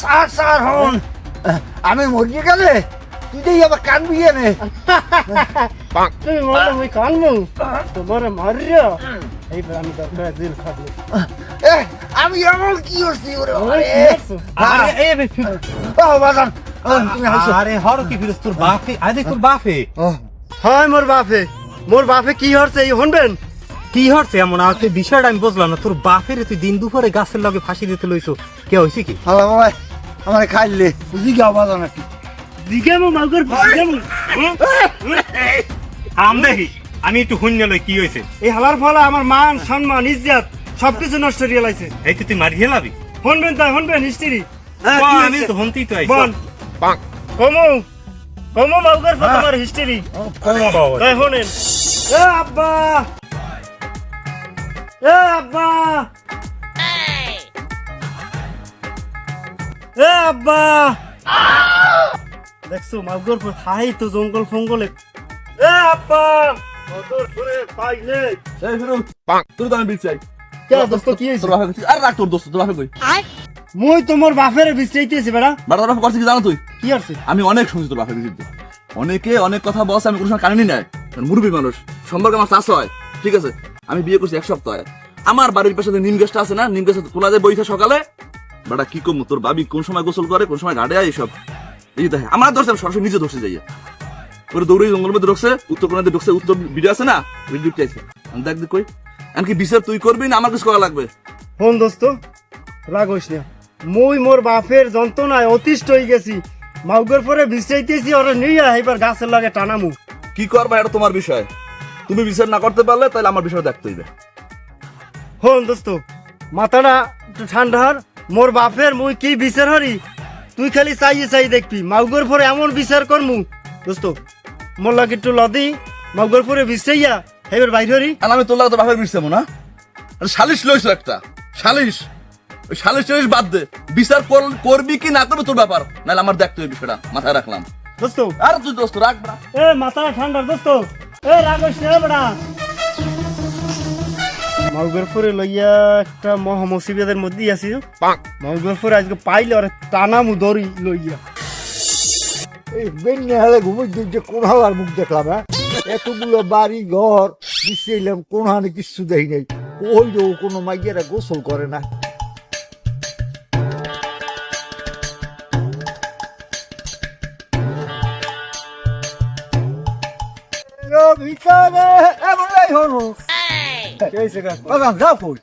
Sir sir হন। আমি মরিয়ে গেলে তুই দেখি আবার কানবি এনে তুমি বলো মুই কানমু তোমার মারিয়া এইবার আমি তোর গায়ে খাব। আমি এমন কি করছি ওরে? আরে, ও বাজান আরে হর ফিরস তোর বাপে আরে তোর বাপে। হয় মোর বাপে। মোর বাপে কি হচ্ছে এই শুনবেন? কি হচ্ছে এমন? আর তুই বিষয়টা আমি বুঝলাম না। তোর বাপের তুই দিন দুপুরে গাছের লগে ফাঁসি দিতে লইছো। কে হইছে কি? হ্যালো বাবা আমার খাইলে। বুঝি গাও বাজান একটু দিগামু মাগুর দিগামু আম দেখি আমি একটু শূন্য লই কি হয়েছে এই হালার ফলে আমার মান সম্মান ইজ্জত সবকিছু নষ্ট করে লাইছে। এই তো তুই মারি হেলাবি শুনবেন তাই শুনবেন হিস্ট্রি। আমি তো হন্তি তো আইছি। বল। কমু কমু মাগুর তোমার হিস্ট্রি। কমো। তাই শুনেন। এ আব্বা! এ আব্বা! এ আব্বা! দেখছ মাগুর পর থাই তো জঙ্গল ফঙ্গলে। এ আব্বা! পাইলে এই ফিরু তোর আমি বিল কে দোস্ত কি হইছে? কইছি রাখ তোর দোস্ত তোর বাপে কই? মুই তোমার বাপের বিশ্রাইতেছি বেড়া। বাড়া তোর করছিস কি জানো তুই? কি আমি অনেক শুনছি তোর বাপের বিরুদ্ধে অনেকে অনেক কথা বলছে আমি কোনো সময় নাই। মুরব্বী মানুষ। সম্পর্কে আমার চাষ হয়। ঠিক আছে? আমি বিয়ে করছি এক সপ্তাহে। আমার বাড়ির পাশে যে নিম গাছটা আছে না নিম গাছে তোলা যায় বইথা সকালে। বাড়া কি কম? তোর বাবি কোন সময় গোসল করে কোন সময় ঘাটে এইসব এই দেখে আমার ধরছে সরাসরি নিজে ধরছে যাইয়া। ওরে দৌড়ে জঙ্গলের মধ্যে ঢুকছে উত্তর কোনাতে ঢুকছে উত্তর ভিডিও আছে না? ভিডিও চাইছে আমি দেখ দেখ কই। এমনকি বিচার তুই করবি না আমার কিছু করা লাগবে? ফোন দোস্ত রাগোস না। মুই মোর বাপের যন্ত্রণায় অতিষ্ঠ হয়ে গেছি। মাউগের পরে বিশ্রাইতেছি ওরে নিয়ে এবার গাছের লাগে টানামু কি করবা এটা তোমার বিষয়। তুমি বিচার না করতে পারলে তাহলে আমার বিষয় দেখতে হইবে। হন দোস্ত মাথাটা একটু ঠান্ডা হর মোর বাপের মুই কি বিচার হরি? তুই খালি চাইয়ে চাই দেখবি। মাউগের পরে এমন বিচার করমু। দোস্ত মোর লাগে একটু লদি। মাউগের পরে বিশ্রাইয়া এবার বাইর হরি। আর আমি তোর লাগে তো বাপের বিষয় না? আরে সালিশ লইছো একটা। সালিশ। ওই সালিশ টালিশ বাদ দে। বিচার কর- করবি কি না করবি তোর ব্যাপার। নাহলে আমার দেখতে হবে বিষয়টা মাথায় রাখলাম। দোস্ত। আর তুই দোস্ত রাখ এ মাথাটা ঠান্ডা দোস্ত। এ রাগোস না মাউগের লইয়া একটা মহা মুসিবতের মধ্যেই আছি মাউগের পরে আজকে পাইলে ওরে টানামু দড়ি লইয়া। এই বেন্যা হালে ঘুমোই যে কোন হালার মুখ দেখলাম হ্যাঁ? এতগুলো বাড়ি ঘর বিশ্রাইলাম কোন হানে কিচ্ছু দেখি নাই। ওই যে ও কোনো মাইয়েরা গোসল করে না। ভিতরে এমন বাগান যাও কই?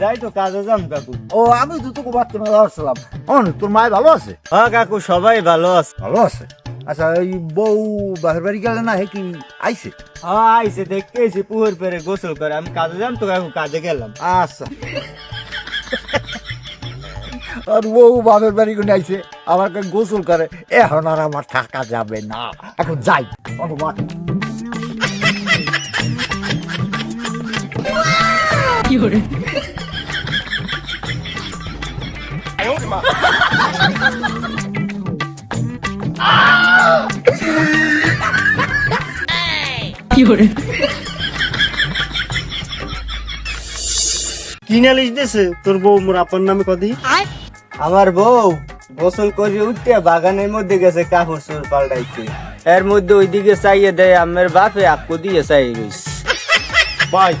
যাই তো কাজে যাম কাকু। ও আমি তো তোকে বাচ্চা মেলা আসলাম অন তোর মায় ভালো আছে? হ্যাঁ কাকু সবাই ভালো আছে। ভালো আছে? আচ্ছা এই বউ বাহির বাড়ি গেলে না হে কি আইছে? হ্যাঁ আইসে দেখতে এসে পুকুর পেরে গোসল করে। আমি কাজে যাম তো কাকু কাজে গেলাম। আচ্ছা। আর বউ বাপের বাড়ি করে আইছে আমার গোসল করে এখন আর আমার থাকা যাবে না। এখন যাই। অনুমান কিনে লিস দেছে তোর বউ মোর আপন নামে কদি। আমার বউ গোসল করে উঠতে বাগানের মধ্যে গেছে কাপড় চোর পাল্টাইতে। এর মধ্যে ওইদিকে চাইয়ে দেয় আমার বাপে আকু দিয়ে চাই রইস ভাই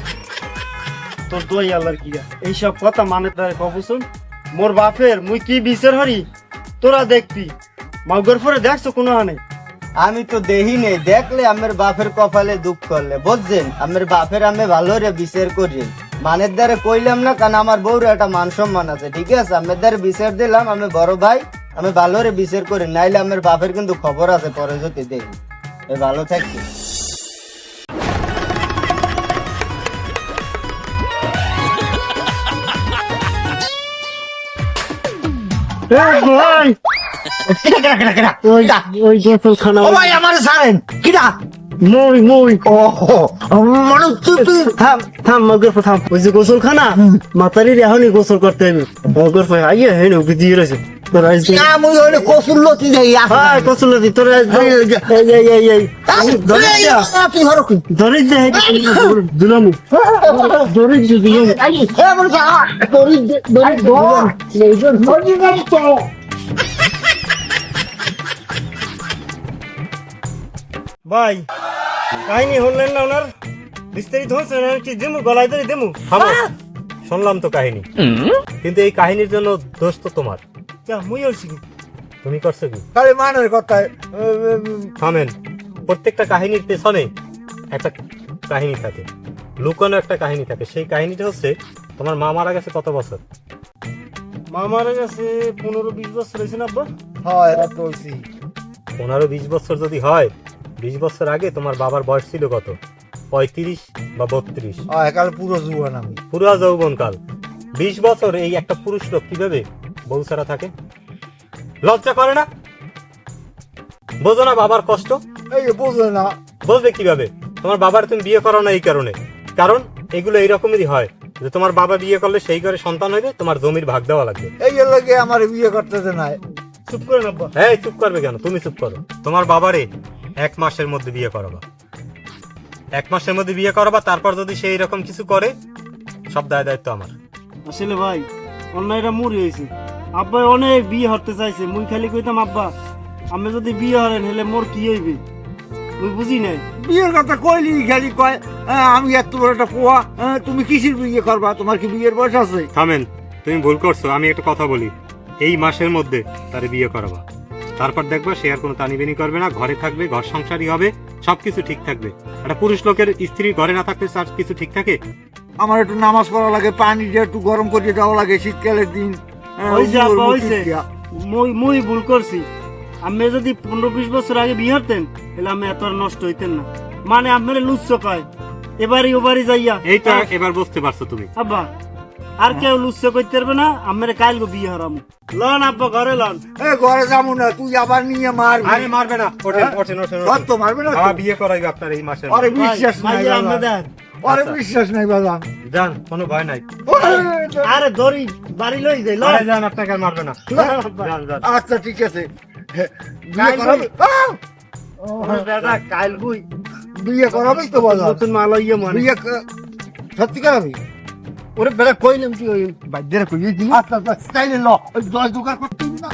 তোর দই আল্লাহর কিরা এইসব কথা মানে তার কবসুন মোর বাপের, মুই কি বিচার হরি তোরা দেখবি। মাউগর পরে দেখছ কোনো হানে? আমি তো দেহি নেই। দেখলে আমার বাপের কপালে দুঃখ করলে। বুঝছেন? আমার বাপের আমি ভালো রে বিচার করি। মানের দ্বারে কইলাম না, কারণ আমার বউর একটা মান সম্মান আছে, ঠিক আছে? আমার দ্বারে বিচার দিলাম, আমি বড় ভাই, আমি ভালো রে বিচার করি। নাইলে আমার বাপের কিন্তু খবর আছে, পরে যদি দেখি। ভালো থাকবে। ওই ওই গোসল খানা ও ভাই আমার সারেন। কিরা মই মই। ও মানে তুই তুই থাম থাম পর থাম। ওই যে গোসল খানা মাতারি এখনই গোসল করতে হবে মাউগর আইয়া হেন দিয়ে রয়েছে ভাই কাহিনী শুনলেন না ওনার? বিস্তারিত হচ্ছে কি দেমু গলায় ধরে দেমু? শুনলাম তো কাহিনী। কিন্তু এই কাহিনীর জন্য দোষ তো তোমার। যা মুই হচ্ছি তুমি করছ কি? তাহলে মানের কথায় থামেন প্রত্যেকটা কাহিনীর পেছনে একটা কাহিনী থাকে লুকানো একটা কাহিনী থাকে। সেই কাহিনীটা হচ্ছে তোমার মা মারা গেছে কত বছর? মা মারা গেছে পনেরো বিশ বছর হয়েছে না আব্বা? হয় এটা তো হইছি। পনেরো বিশ বছর যদি হয় বিশ বছর আগে তোমার বাবার বয়স ছিল কত? পঁয়ত্রিশ বা বত্রিশ? হয় কাল পুরো জুয়ান আমি। পুরো যৌবনকাল। বিশ বছর এই একটা পুরুষ লোক কীভাবে বউ ছাড়া থাকে। লজ্জা করে না? বোঝো না বাবার কষ্ট। এই না। বুঝবে কীভাবে? তোমার বাবার তুমি বিয়ে করো না এই কারণে। কারণ এগুলো এইরকমেরই হয় যে তোমার বাবা বিয়ে করলে সেই ঘরে সন্তান হইবে তোমার জমির ভাগ দেওয়া লাগবে। এই লোকে আমার বিয়ে করতেছে না। চুপ করে না হ্যাঁ চুপ করবে কেন? তুমি চুপ করো। তোমার বাবারে এক মাসের মধ্যে বিয়ে করাবা। এক মাসের মধ্যে বিয়ে করাবা তারপর যদি সে এরকম কিছু করে সব দায় দায়িত্ব আমার। আসলে ভাই অন্যায়টা মুড়ি হয়েছে আব্বা অনেক বিয়ে হরতে চাইছে। মুই খালি কইতাম আব্বা আমি যদি বিয়ে হরেন হলে মোর কি হইবে? মুই বুঝি নাই। বিয়ের কথা কইলি খালি কয় হ্যাঁ, আমি এত বড় একটা পোয়া হ্যাঁ, তুমি কিসের বিয়ে করবা? তোমার কি বিয়ের বয়স আছে? থামেন তুমি ভুল করছ আমি একটা কথা বলি। এই মাসের মধ্যে তার বিয়ে করাবা। তারপর দেখবা সে আর কোনো টানিবেনি করবে না ঘরে থাকবে ঘর সংসারই হবে সবকিছু ঠিক থাকবে। একটা পুরুষ লোকের স্ত্রী ঘরে না থাকলে তার কিছু ঠিক থাকে? আমার একটু নামাজ পড়া লাগে পানি দিয়ে একটু গরম করে দেওয়া লাগে শীতকালের দিন। হয়েছে মুখে হয়েছে মুই মুই ভুল করছি। আমি যদি পনেরো বিশ বছর আগে বিয়ে হতেন তাহলে আমি এত আর নষ্ট হইতেন না। মানে আপনার লুচ্ছ কয় এবারই ওবারই যাইয়া। এই তো এবার বুঝতে পারছ তুমি। আব্বা আর কেউ লুচ্ছ করতে পারবে না আমার কাল বিয়ে হারাম। লন আব্বা ঘরে লন। এ ঘরে যাব না তুই আবার নিয়ে মারবি। আরে মারবে না ওঠেন ওঠেন ওঠেন তো মারবে না বিয়ে করাইবে আপনার এই মাসের আরে বিশ্বাস নাই। দেন। আরে আচ্ছা। বিশ্বাস নাই বাজান যান কোনো ভয় নাই। আরে দড়ি বাড়ি লই যাই আরে যান আপনাকে আর মারবে না। আচ্ছা ঠিক আছে! দাদা কাল বুই বিয়ে করাবি তো বাজান নতুন মাল ইয়ে মানে। বিয়ে সত্যি করাবি? ওরে বেড়া কইলাম ওই বাদ্যের কইয়ে দিন আচ্ছা আচ্ছা তাইলে ল। ওই দশ দোকান করতে না।